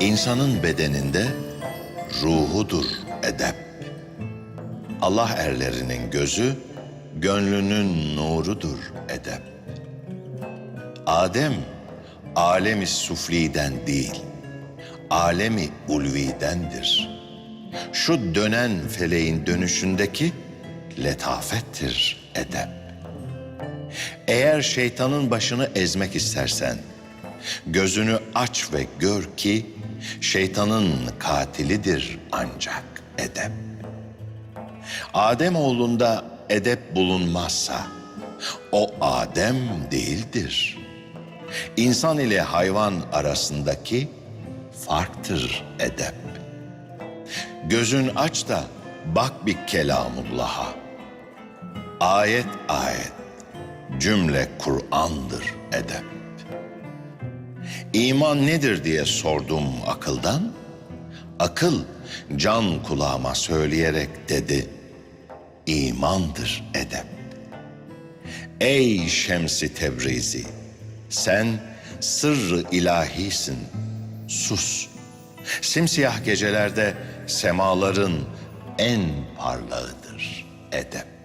İnsanın bedeninde ruhudur edep. Allah erlerinin gözü, gönlünün nurudur edep. Adem, alemi sufliden değil, alemi ulvidendir. Şu dönen feleğin dönüşündeki letafettir edep. Eğer şeytanın başını ezmek istersen, gözünü aç ve gör ki şeytanın katilidir ancak edep. Adem oğlunda edep bulunmazsa o Adem değildir. İnsan ile hayvan arasındaki farktır edep. Gözün aç da bak bir kelamullah'a. Ayet ayet cümle Kur'an'dır edep. İman nedir diye sordum akıldan. Akıl can kulağıma söyleyerek dedi. İmandır edep. Ey Şemsi Tebrizi, sen sırrı ilahisin. Sus. Simsiyah gecelerde semaların en parlağıdır edep.